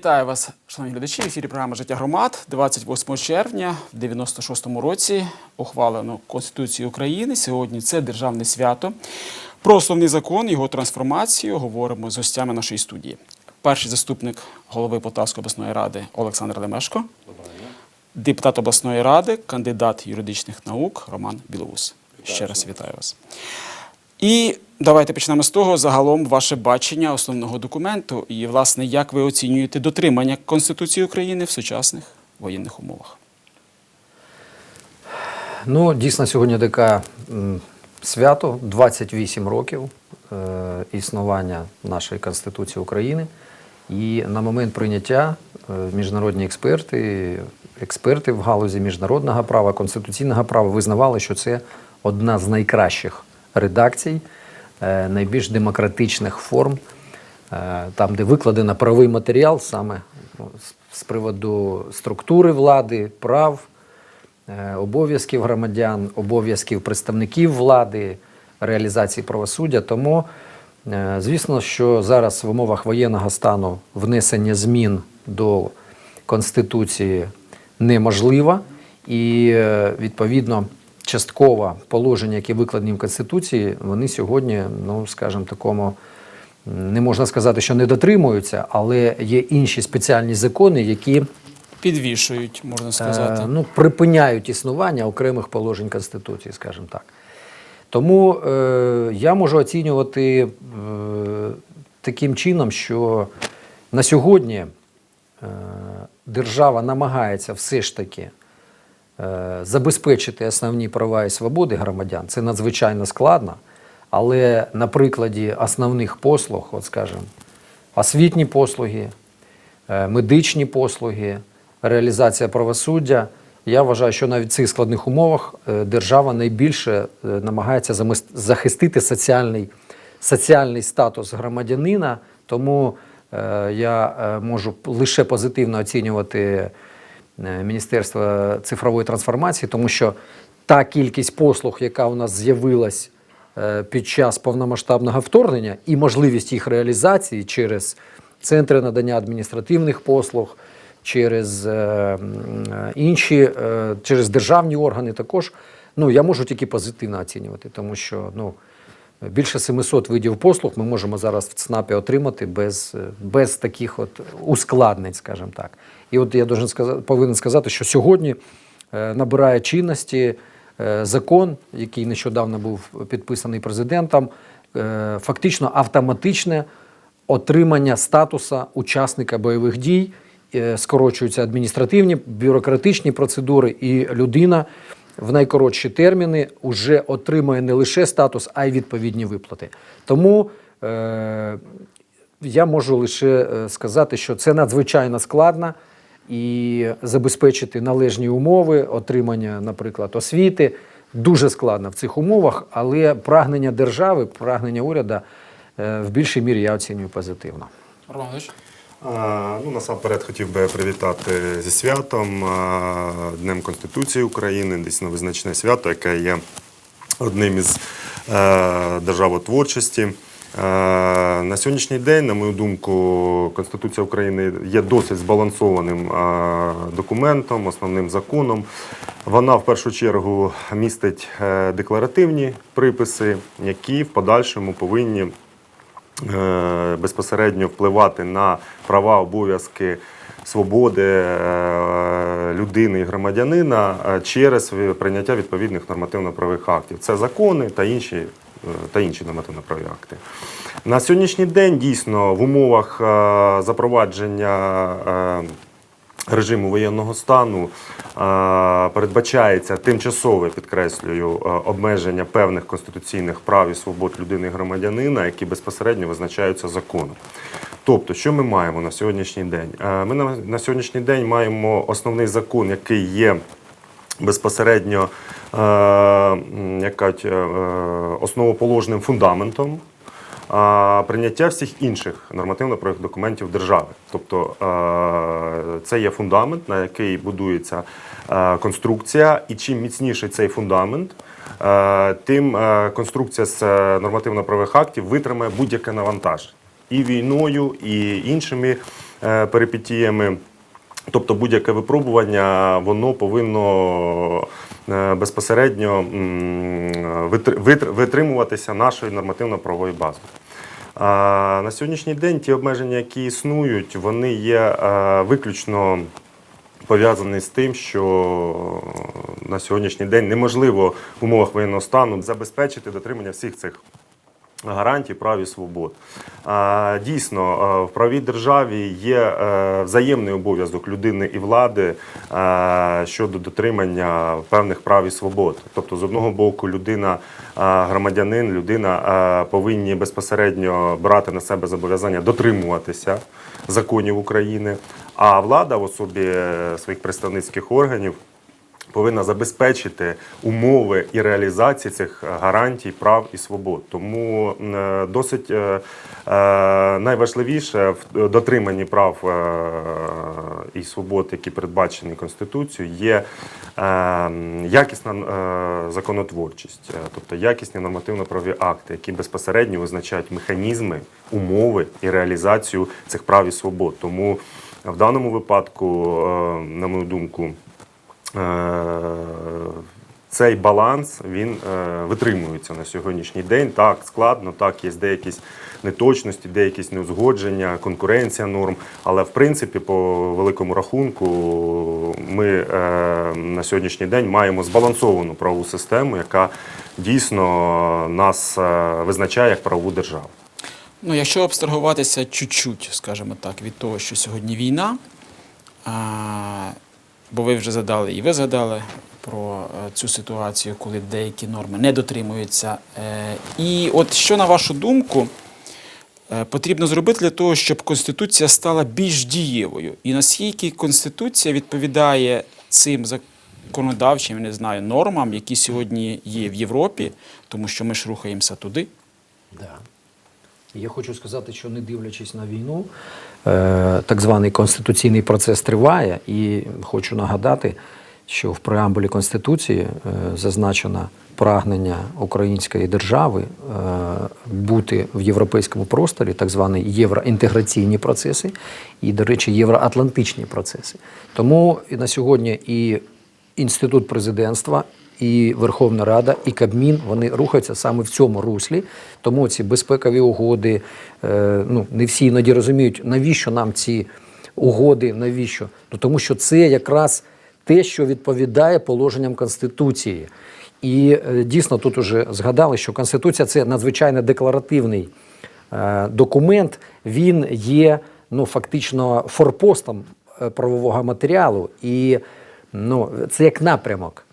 Вітаю вас, шановні глядачі. В ефірі програма Життя громад 28 червня в 96-му році ухвалено Конституцію України. Сьогодні це державне свято. Про основний закон, його трансформацію говоримо з гостями нашої студії. Перший заступник голови Полтавської обласної ради Олександр Лемешко, депутат обласної ради, кандидат юридичних наук Роман Білоус. Ще раз вітаю вас. І давайте почнемо з того, загалом ваше бачення основного документу і, власне, як ви оцінюєте дотримання Конституції України в сучасних воєнних умовах. Ну, дійсно, сьогодні таке свято 28 років е, існування нашої Конституції України. І на момент прийняття е, міжнародні експерти, експерти в галузі міжнародного права, конституційного права визнавали, що це одна з найкращих редакцій, найбільш демократичних форм, е, там, де викладено правовий матеріал саме ну, з- приводу структури влади, прав, е, обов'язків громадян, обов'язків представників влади, реалізації правосуддя. Тому, е, звісно, що зараз в умовах воєнного стану внесення змін до Конституції неможливо, і е, відповідно частково положення, які викладені в Конституції, вони сьогодні, ну скажімо, такому. Не можна сказати, що не дотримуються, але є інші спеціальні закони, які Підвішують, можна сказати. Е, ну, припиняють існування окремих положень Конституції, скажімо так. Тому е, я можу оцінювати е, таким чином, що на сьогодні е, держава намагається все ж таки е, забезпечити основні права і свободи громадян. Це надзвичайно складно. Але на прикладі основних послуг, от скажімо, освітні послуги, е, медичні послуги, реалізація правосуддя. Я вважаю, що навіть в цих складних умовах е, держава найбільше е, намагається захистити соціальний, соціальний статус громадянина. Тому е, я е, можу лише позитивно оцінювати е, Міністерство цифрової трансформації, тому що та кількість послуг, яка у нас з'явилась е, під час повномасштабного вторгнення, і можливість їх реалізації через центри надання адміністративних послуг, через е, інші, через державні органи також. Ну, я можу тільки позитивно оцінювати, тому що ну, більше 700 видів послуг ми можемо зараз в ЦНАПі отримати без, без таких от ускладнень, скажімо так. І от я сказати, повинен сказати, що сьогодні е, набирає чинності е, закон, який нещодавно був підписаний президентом, е, фактично автоматичне отримання статуса учасника бойових дій, скорочуються адміністративні, бюрократичні процедури, і людина в найкоротші терміни вже отримує не лише статус, а й відповідні виплати. Тому е, я можу лише е, сказати, що це надзвичайно складно і забезпечити належні умови отримання, наприклад, освіти. Дуже складно в цих умовах, але прагнення держави, прагнення уряду е, в більшій мірі я оцінюю позитивно. Роман Ильич? А, Ну, насамперед хотів би привітати зі святом, Днем Конституції України, дійсно визначне свято, яке є одним із е, державотворчості. Е, На сьогоднішній день, на мою думку, Конституція України є досить збалансованим документом, основним законом. Вона в першу чергу містить е, декларативні приписи, які в подальшому повинні безпосередньо впливати на права, обов'язки, свободи е, людини і громадянина е, через прийняття відповідних нормативно-правових актів. Це закони та інші, е, та інші нормативно-правові акти. На сьогоднішній день дійсно в умовах е, запровадження. Режиму воєнного стану е, передбачається тимчасове, підкреслюю, е, обмеження певних конституційних прав і свобод людини і громадянина, які безпосередньо визначаються законом. Тобто, що ми маємо на сьогоднішній день? Е, Ми на, сьогоднішній день маємо основний закон, який є безпосередньо як кажуть, основоположним фундаментом прийняття всіх інших нормативно-правових документів держави. Тобто це є фундамент, на який будується конструкція, і чим міцніший цей фундамент, тим конструкція з е, нормативно-правових актів витримає будь-яке навантаження і війною, і іншими е, перипетіями. Тобто будь-яке випробування воно повинно е, безпосередньо витримуватися нашої нормативно-правової бази. А На сьогоднішній день ті обмеження, які існують, вони є виключно пов'язані з тим, що на сьогоднішній день неможливо в умовах воєнного стану забезпечити дотримання всіх цих гарантій прав і свобод. Дійсно, е, в правій державі є е, взаємний обов'язок людини і влади е, щодо дотримання певних прав і свобод. Тобто, з одного боку, людина, громадянин, людина повинні безпосередньо брати на себе зобов'язання дотримуватися законів України, а влада в особі своїх представницьких органів повинна забезпечити умови і реалізації цих гарантій, прав і свобод. Тому е, досить е, е, найважливіше в дотриманні прав е, і свобод, які передбачені Конституцією, є е, якісна е, законотворчість, е, тобто якісні нормативно-правові акти, які безпосередньо визначають механізми, умови і реалізацію цих прав і свобод. Тому в даному випадку, е, на мою думку, Е, цей баланс він е, витримується на сьогоднішній день. Так, складно, так, є деякі неточності, деякі неузгодження, конкуренція норм. Але в принципі, по великому рахунку, ми е, на сьогоднішній день маємо збалансовану правову систему, яка дійсно нас е, визначає як правову державу. Ну, якщо абстрагуватися чуть-чуть, скажімо так, від того, що сьогодні війна, бо ви вже задали і ви згадали про е, цю ситуацію, коли деякі норми не дотримуються. Е, І от що, на вашу думку, е, потрібно зробити для того, щоб Конституція стала більш дієвою? І наскільки Конституція відповідає цим законодавчим, не знаю, нормам, які сьогодні є в Європі, тому що ми ж рухаємося туди? Да. Я хочу сказати, що не дивлячись на війну, так званий конституційний процес триває, і хочу нагадати, що в преамбулі Конституції е, зазначено прагнення української держави е, бути в європейському просторі, так звані євроінтеграційні процеси, і, до речі, євроатлантичні процеси. Тому на сьогодні і інститут президентства і Верховна Рада, і Кабмін вони рухаються саме в цьому руслі. Тому ці безпекові угоди, е, ну не всі іноді розуміють, навіщо нам ці угоди, навіщо? Ну тому що це якраз те, що відповідає положенням Конституції. І е, дійсно тут уже згадали, що Конституція це надзвичайно декларативний е, документ. Він є ну фактично форпостом правового матеріалу, і ну, це як напрямок.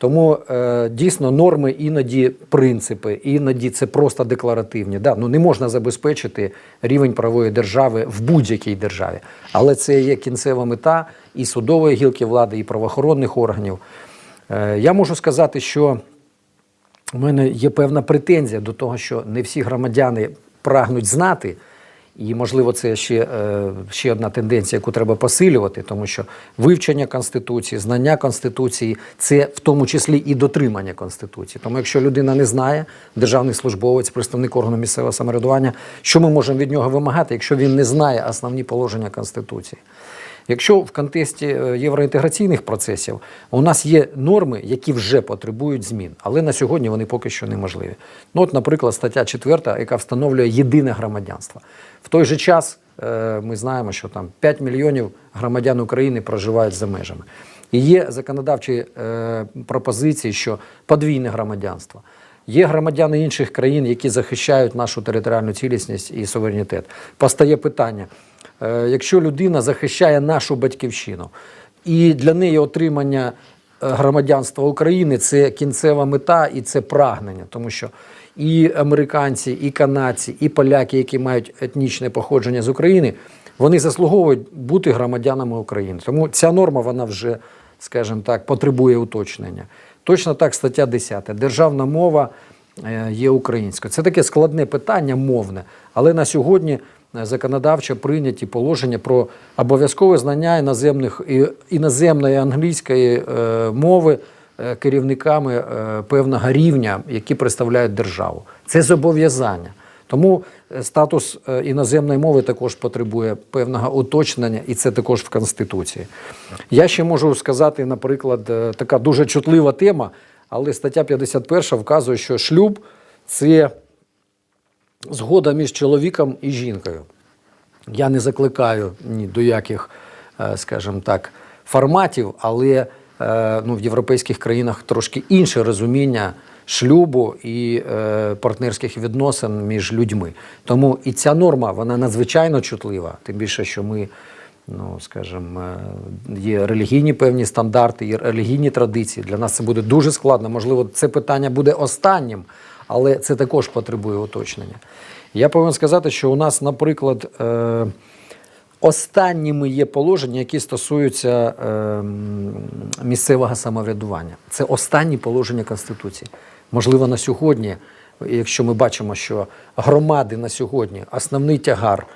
Тому е, дійсно норми іноді принципи, іноді це просто декларативні. Да, ну не можна забезпечити рівень правової держави в будь-якій державі, але це є кінцева мета і судової гілки влади, і правоохоронних органів. Е, я можу сказати, що у мене є певна претензія до того, що не всі громадяни прагнуть знати. І, можливо, це ще, е, ще одна тенденція, яку треба посилювати, тому що вивчення Конституції, знання Конституції це в тому числі і дотримання Конституції. Тому якщо людина не знає, державний службовець, представник органу місцевого самоврядування, що ми можемо від нього вимагати, якщо він не знає основні положення Конституції? Якщо в контексті е, євроінтеграційних процесів у нас є норми, які вже потребують змін, але на сьогодні вони поки що неможливі. Ну, от, наприклад, стаття 4, яка встановлює єдине громадянство. В той же час е, ми знаємо, що там 5 мільйонів громадян України проживають за межами. І є законодавчі е, пропозиції, що подвійне громадянство. Є громадяни інших країн, які захищають нашу територіальну цілісність і суверенітет. Постає питання: якщо людина захищає нашу батьківщину, і для неї отримання е, громадянства України це кінцева мета і це прагнення, тому що і американці, і канадці, і поляки, які мають етнічне походження з України, вони заслуговують бути громадянами України. Тому ця норма вона вже, скажімо так, потребує уточнення. Точно так, стаття 10. Державна мова е, є українською. Це таке складне питання мовне, але на сьогодні е, законодавчо прийняті положення про обов'язкове знання іноземних іноземної англійської е, мови е, керівниками е, певного рівня, які представляють державу. Це зобов'язання. Тому статус іноземної мови також потребує певного уточнення, і це також в Конституції. Я ще можу сказати, наприклад, така дуже чутлива тема, але стаття 51 вказує, що шлюб це згода між чоловіком і жінкою. Я не закликаю ні до яких, е, скажімо так, форматів, але е, ну, в європейських країнах трошки інше розуміння шлюбу і е, партнерських відносин між людьми. Тому і ця норма вона надзвичайно чутлива, тим більше, що ми. Ну, скажімо, є релігійні певні стандарти, є релігійні традиції. Для нас це буде дуже складно. Можливо, це питання буде останнім, але це також потребує уточнення. Я повинен сказати, що у нас, наприклад, е, останніми є положення, які стосуються е, місцевого самоврядування. Це останні положення Конституції. Можливо, на сьогодні, якщо ми бачимо, що громади на сьогодні основний тягар.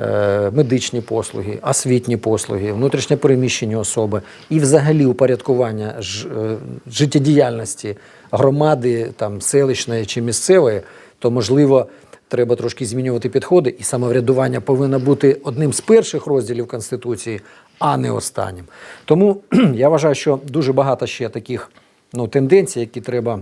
е, Медичні послуги, освітні послуги, внутрішньо переміщені особи і взагалі упорядкування е, життєдіяльності громади, там, селищної чи місцевої, то можливо треба трошки змінювати підходи, і самоврядування повинно бути одним з перших розділів Конституції, а не останнім. Тому я вважаю, що дуже багато ще таких ну, тенденцій, які треба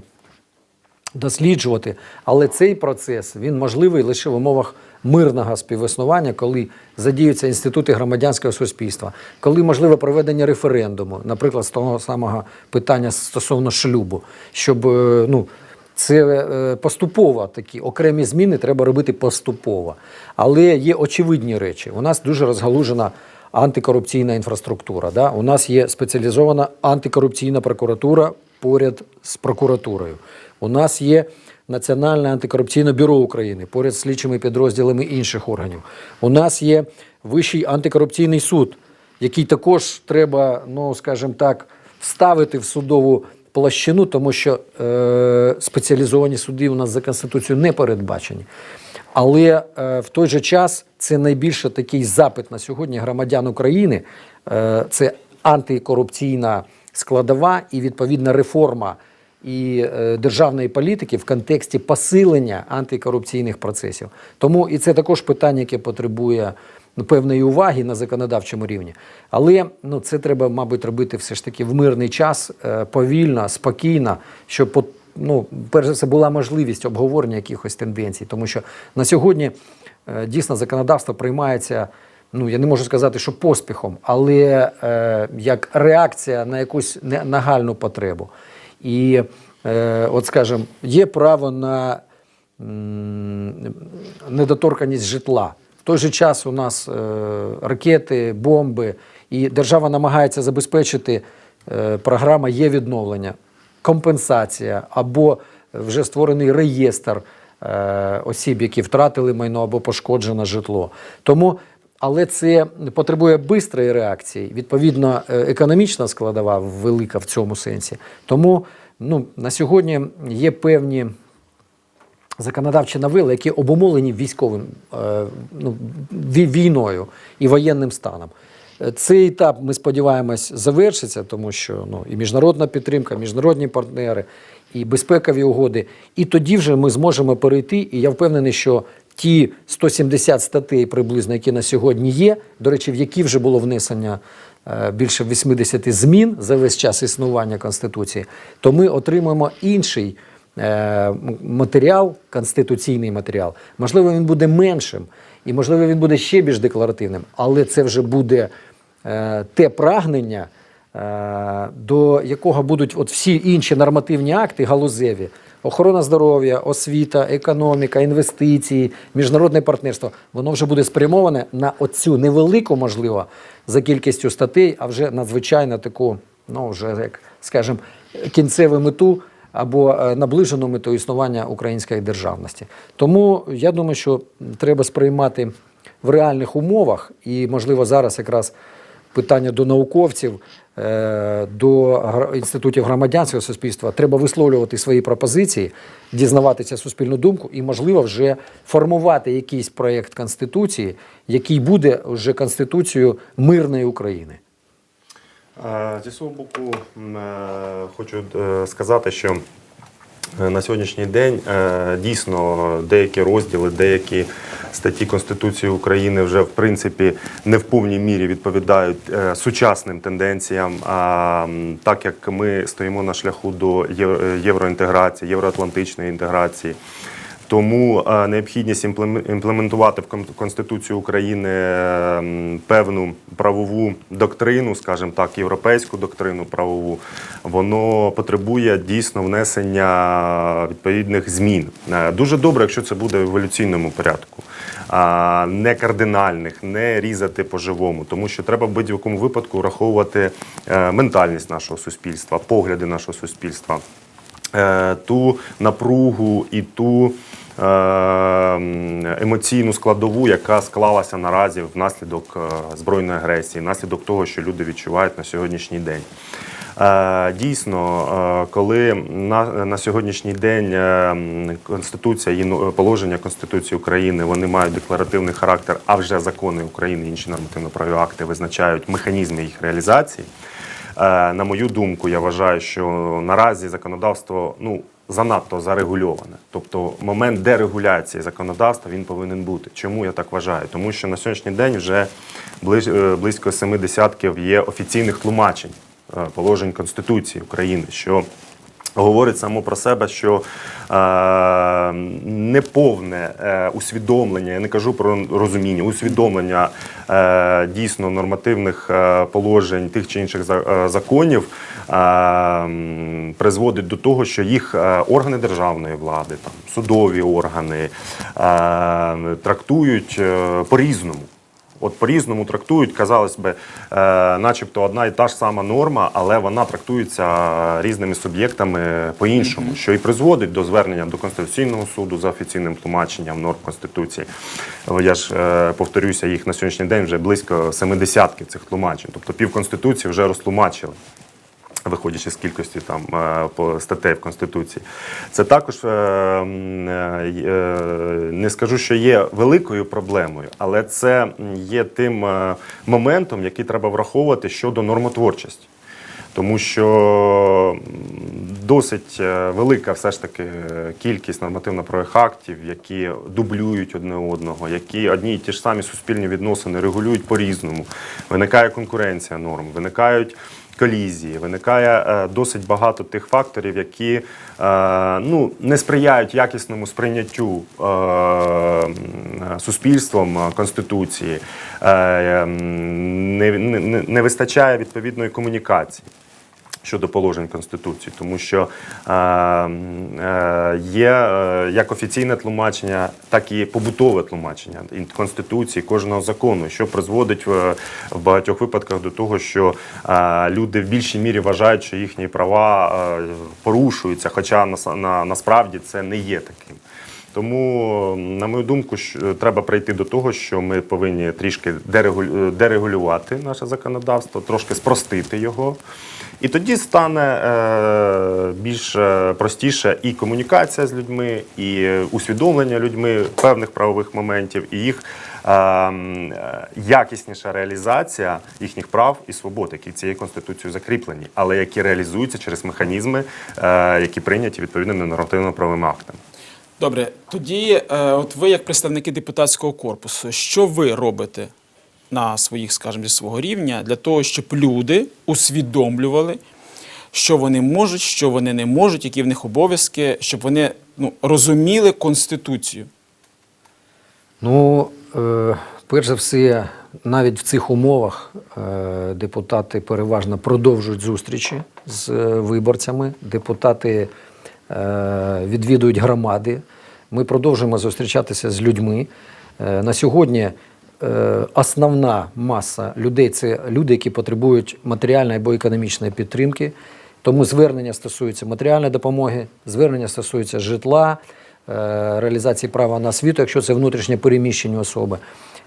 досліджувати. Але цей процес він можливий лише в умовах мирного співіснування, коли задіються інститути громадянського суспільства, коли можливе проведення референдуму, наприклад, з того самого питання стосовно шлюбу, щоб е, ну. Це е, поступово такі окремі зміни треба робити поступово. Але є очевидні речі. У нас дуже розгалужена антикорупційна інфраструктура. Да? У нас є спеціалізована антикорупційна прокуратура поряд з прокуратурою. У нас є Національне антикорупційне бюро України поряд з слідчими підрозділами інших органів. У нас є Вищий антикорупційний суд, який також треба, ну скажімо так, вставити в судову площину, тому що е, спеціалізовані суди у нас за Конституцією не передбачені. Але е, в той же час це найбільше такий запит на сьогодні громадян України. Е, це антикорупційна складова і відповідна реформа і е, державної політики в контексті посилення антикорупційних процесів. Тому і це також питання, яке потребує ну, певної уваги на законодавчому рівні. Але ну, це треба, мабуть, робити все ж таки в мирний час, е, повільно, спокійно, щоб ну, перш за все була можливість обговорення якихось тенденцій. Тому що на сьогодні е, дійсно законодавство приймається. Ну, я не можу сказати, що поспіхом, але е, як реакція на якусь нагальну потребу. І, е, от скажімо, є право на м, недоторканість житла. В той же час у нас е, ракети, бомби, і держава намагається забезпечити е, програма є відновлення, компенсація або вже створений реєстр е, осіб, які втратили майно або пошкоджене житло. Тому але це потребує бистрої реакції. Відповідно, е, економічна складова велика в цьому сенсі. Тому ну, на сьогодні є певні законодавчі новели, які обумовлені військовим е, ну, війною і воєнним станом. Е, Цей етап, ми сподіваємось, завершиться, тому що ну, і міжнародна підтримка, міжнародні партнери, і безпекові угоди. І тоді вже ми зможемо перейти. І я впевнений, що ті 170 статей приблизно, які на сьогодні є, до речі, в які вже було внесення е, більше 80 змін за весь час існування Конституції, то ми отримаємо інший е, матеріал, конституційний матеріал. Можливо, він буде меншим, і можливо, він буде ще більш декларативним, але це вже буде е, те прагнення, до якого будуть от всі інші нормативні акти галузеві. Охорона здоров'я, освіта, економіка, інвестиції, міжнародне партнерство, воно вже буде спрямоване на оцю невелику, можливо, за кількістю статей, а вже надзвичайно таку, ну вже як скажімо, кінцеву мету або е, наближену мету існування української державності. Тому я думаю, що треба сприймати в реальних умовах, і можливо зараз якраз питання до науковців, до інститутів громадянського суспільства. Треба висловлювати свої пропозиції, дізнаватися суспільну думку і, можливо, вже формувати якийсь проєкт конституції, який буде вже конституцією мирної України. Е, Зі свого боку, е, хочу е, сказати, що Е, На сьогоднішній день е, дійсно деякі розділи, деякі статті Конституції України вже в принципі не в повній мірі відповідають е, сучасним тенденціям. Так як ми стоїмо на шляху до єв- євроінтеграції, євроатлантичної інтеграції. Тому е, необхідність імплементувати в Кон- Конституцію України е, певну правову доктрину, скажімо так, європейську доктрину правову, воно потребує дійсно внесення відповідних змін. Е, Дуже добре, якщо це буде в еволюційному порядку, не кардинальних, не різати по-живому, тому що треба в будь-якому випадку враховувати ментальність нашого суспільства, погляди нашого суспільства ту напругу і ту емоційну складову, яка склалася наразі внаслідок е, збройної агресії, внаслідок того, що люди відчувають на сьогоднішній день. Е, Дійсно, е, коли на, сьогоднішній день Конституція і ну, положення Конституції України вони мають декларативний характер, а вже закони України, інші нормативно-правові акти визначають механізми їх реалізації. На мою думку, я вважаю, що наразі законодавство ну занадто зарегульоване. Тобто момент дерегуляції законодавства він повинен бути. Чому я так вважаю? Тому що на сьогоднішній день вже е, близько семи десятків є офіційних тлумачень е, положень Конституції України, що говорить само про себе, що е, неповне е, усвідомлення, я не кажу про розуміння, усвідомлення е, дійсно нормативних е, положень тих чи інших е, законів е, призводить до того, що їх е, органи державної влади, там, судові органи е, трактують е, по-різному. От по-різному трактують, казалось би, е, начебто одна і та ж сама норма, але вона трактується різними суб'єктами по-іншому, що і призводить до звернення до Конституційного суду за офіційним тлумаченням норм Конституції. Я ж е, повторюся, їх на сьогоднішній день вже близько семидесятки цих тлумачень. Тобто пів Конституції вже розтлумачили виходячи з кількості там е, по статей в Конституції. Це також е, е, не скажу, що є великою проблемою, але це є тим моментом, який треба враховувати щодо нормотворчості. Тому що досить велика все ж таки кількість нормативно-правових актів, які дублюють одне одного, які одні і ті ж самі суспільні відносини регулюють по-різному. Виникає конкуренція норм, виникають колізії, виникає е, досить багато тих факторів, які е, ну, не сприяють якісному сприйняттю е, суспільством Конституції, не, не- не вистачає відповідної комунікації щодо положень Конституції, тому що е, е, є е, як офіційне тлумачення, так і побутове тлумачення Конституції кожного закону, що призводить в, в багатьох випадках до того, що е, люди в більшій мірі вважають, що їхні права е, порушуються, хоча на, насправді це не є таким. Тому, на мою думку, що треба прийти до того, що ми повинні трішки дерегулю- дерегулювати наше законодавство, трошки спростити його. І тоді стане е, більш е, простіше і комунікація з людьми, і усвідомлення людьми певних правових моментів, і їх е, е, якісніша реалізація їхніх прав і свобод, які цією конституцією закріплені, але які реалізуються через механізми, е, які прийняті відповідними нормативно-правовими актами. Добре, тоді, е, от ви, як представники депутатського корпусу, що ви робите на своїх, скажімо, зі свого рівня для того, щоб люди усвідомлювали, що вони можуть, що вони не можуть, які в них обов'язки, щоб вони ну, розуміли Конституцію? Ну, е, перш за все, навіть в цих умовах е, депутати переважно продовжують зустрічі з е, виборцями. Депутати відвідують громади. Ми продовжуємо зустрічатися з людьми. Е, на сьогодні е, основна маса людей це люди, які потребують матеріальної або економічної підтримки. Тому звернення стосуються матеріальної допомоги, звернення стосуються житла, е, реалізації права на освіту, якщо це внутрішнє переміщення особи.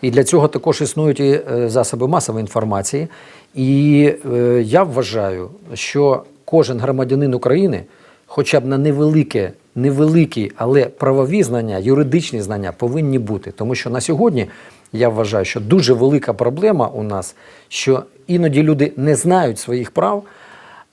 І для цього також існують і е, засоби масової інформації. І е, я вважаю, що кожен громадянин України, хоча б на невелике, невеликі, але правові знання, юридичні знання повинні бути. Тому що на сьогодні я вважаю, що дуже велика проблема у нас, що іноді люди не знають своїх прав.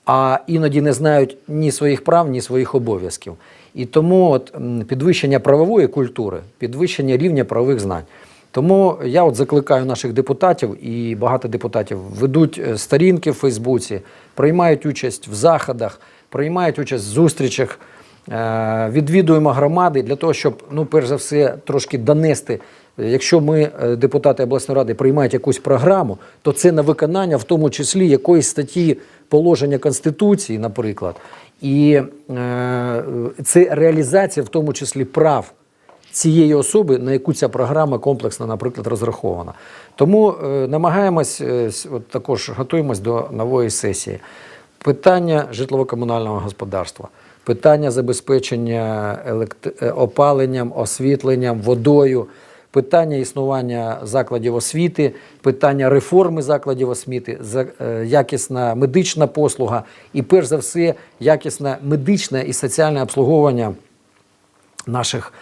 а іноді не знають ні своїх прав, ні своїх обов'язків. І тому от, підвищення правової культури, підвищення рівня правових знань. Тому я от закликаю наших депутатів, і багато депутатів ведуть е, сторінки в Фейсбуці, приймають участь в заходах, приймають участь в зустрічах. Е, Відвідуємо громади для того, щоб, ну, перш за все, трошки донести. Якщо ми, е, депутати обласної ради, приймають якусь програму, то це на виконання, в тому числі якоїсь статті положення Конституції, наприклад. І е, це реалізація, в тому числі прав цієї особи, на яку ця програма комплексно, наприклад, розрахована. Тому е, намагаємось, е, от також готуємось до нової сесії. Питання житлово-комунального господарства, питання забезпечення елект... е, опаленням, освітленням, водою, питання існування закладів освіти, питання реформи закладів освіти, е, якісна медична послуга. І, перш за все, якісне медичне і соціальне обслуговування наших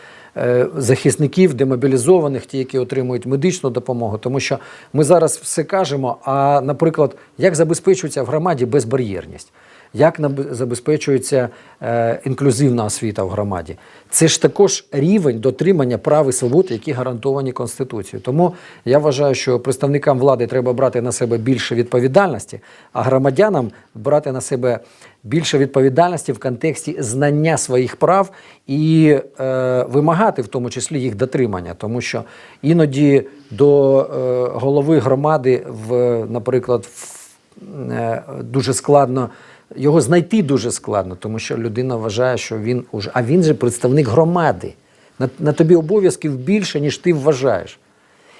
захисників, демобілізованих, ті, які отримують медичну допомогу. Тому що ми зараз все кажемо, а, наприклад, як забезпечується в громаді безбар'єрність? Як забезпечується е, інклюзивна освіта в громаді? Це ж також рівень дотримання прав і свобод, які гарантовані Конституцією. Тому я вважаю, що представникам влади треба брати на себе більше відповідальності, а громадянам брати на себе більше відповідальності в контексті знання своїх прав і е, вимагати в тому числі їх дотримання, тому що іноді до е, голови громади, в, наприклад, в, е, дуже складно. Його знайти дуже складно, тому що людина вважає, що він уже. А він же представник громади. На, на тобі обов'язків більше, ніж ти вважаєш.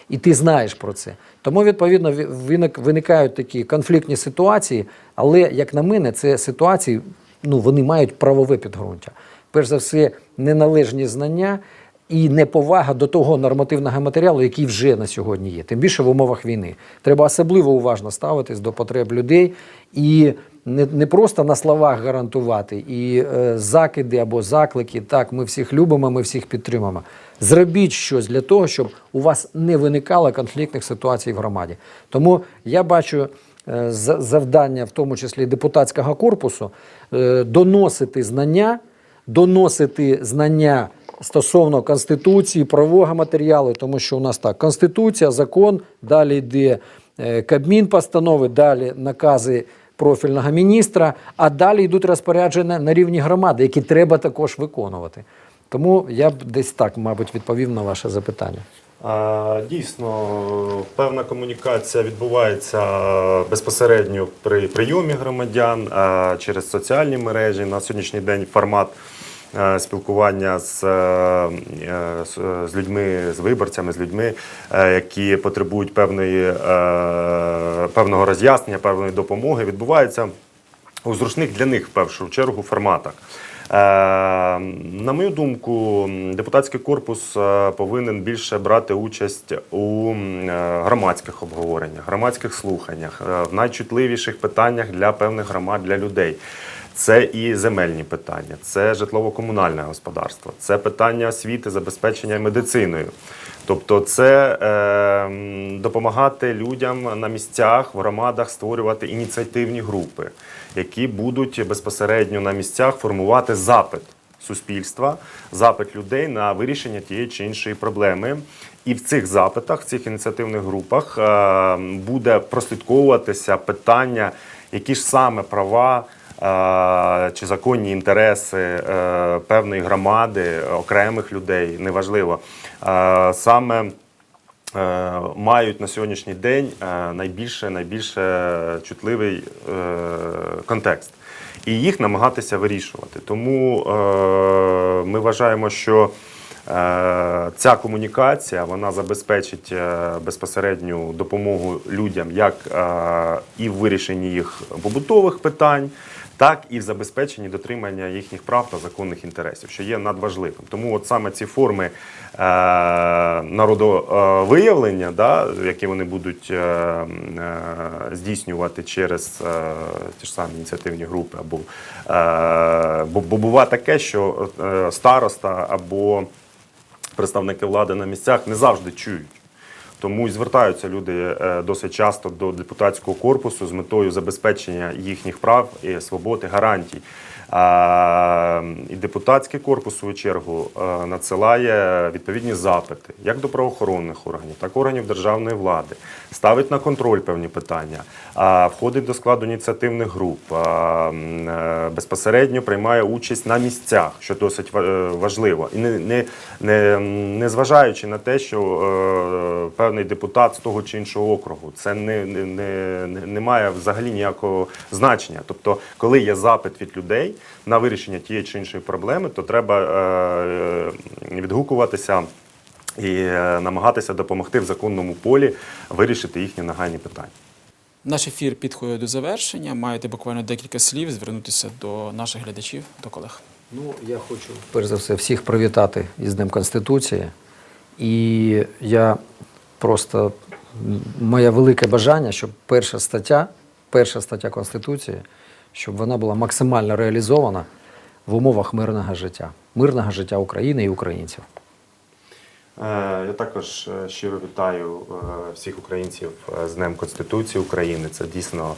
І ти знаєш про це. Тому, відповідно, виник- виникають такі конфліктні ситуації, але, як на мене, це ситуації, ну, вони мають правове підґрунтя. Перш за все, неналежні знання і неповага до того нормативного матеріалу, який вже на сьогодні є, тим більше в умовах війни. Треба особливо уважно ставитись до потреб людей і не, не просто на словах гарантувати, і е, закиди або заклики. Так, ми всіх любимо, ми всіх підтримуємо. Зробіть щось для того, щоб у вас не виникало конфліктних ситуацій в громаді. Тому я бачу е, завдання, в тому числі депутатського корпусу, е, доносити знання, доносити знання стосовно Конституції, правового матеріалу, тому що у нас так, Конституція, закон, далі йде е, Кабмін постанови, далі накази профільного міністра, а далі йдуть розпорядження на рівні громади, які треба також виконувати. Тому я б десь так, мабуть, відповів на ваше запитання. Дійсно, певна комунікація відбувається безпосередньо при прийомі громадян через соціальні мережі. На сьогоднішній день формат спілкування з, е, е, з, з людьми, з виборцями, з людьми, е, які потребують певної, е, певного роз'яснення, певної допомоги, відбувається у зручних для них в першу чергу форматах. Е, На мою думку, депутатський корпус е, повинен більше брати участь у е, громадських обговореннях, громадських слуханнях, е, в найчутливіших питаннях для певних громад, для людей. Це і земельні питання, це житлово-комунальне господарство, це питання освіти, забезпечення медициною. Тобто, це е, допомагати людям на місцях, в громадах створювати ініціативні групи, які будуть безпосередньо на місцях формувати запит суспільства, запит людей на вирішення тієї чи іншої проблеми. І в цих запитах, в цих ініціативних групах е, буде прослідковуватися питання, які ж саме права чи законні інтереси е, певної громади, окремих людей, неважливо. Саме е, мають на сьогоднішній день е, найбільше, найбільше чутливий контекст. І їх намагатися вирішувати. Тому ми вважаємо, що ця комунікація вона забезпечить безпосередню допомогу людям як і в вирішенні їх побутових питань, так і в забезпеченні дотримання їхніх прав та законних інтересів, що є надважливим. Тому от саме ці форми е, народовиявлення, да, які вони будуть е, е, здійснювати через е, ті ж самі ініціативні групи, або е, бо, бо буває таке, що е, староста або представники влади на місцях не завжди чують. Тому і звертаються люди е, досить часто до депутатського корпусу з метою забезпечення їхніх прав і свобод і гарантій. І депутатський корпус, свою чергу, е, надсилає відповідні запити як до правоохоронних органів, так і органів державної влади, ставить на контроль певні питання, входить до складу ініціативних груп, е, безпосередньо приймає участь на місцях, що досить е, важливо. І не, не, не, не зважаючи на те, що певний депутат з того чи іншого округу, це не, не, не- не має взагалі ніякого значення. Тобто, коли є запит від людей на вирішення тієї чи іншої проблеми, то треба е, відгукуватися і е, намагатися допомогти в законному полі вирішити їхні нагальні питання. Наш ефір підходить до завершення. Маєте буквально декілька слів звернутися до наших глядачів, до колег. Ну, я хочу перш за все всіх привітати із Днем Конституції. І я просто моє велике бажання, щоб перша стаття, перша стаття Конституції, щоб вона була максимально реалізована в умовах мирного життя, мирного життя України і українців. Е, Я також е, щиро вітаю е, всіх українців з Днем Конституції України. Це дійсно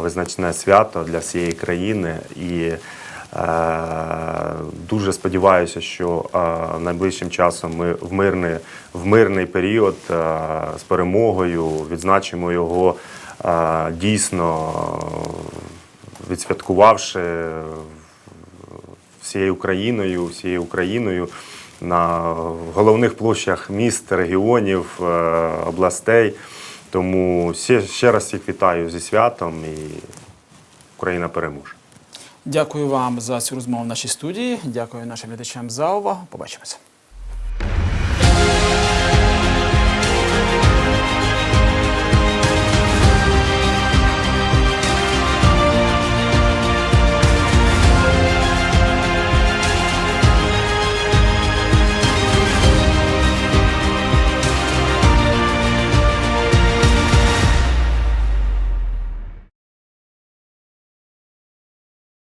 визначне свято для всієї країни. І дуже сподіваюся, що найближчим часом ми в мирний, в мирний період з перемогою відзначимо його дійсно відсвяткувавши всією Україною, всією Україною на головних площах міст, регіонів, е, областей. Тому ще, ще раз всіх вітаю зі святом і Україна переможе. Дякую вам за цю розмову в нашій студії. Дякую нашим глядачам за увагу. Побачимося.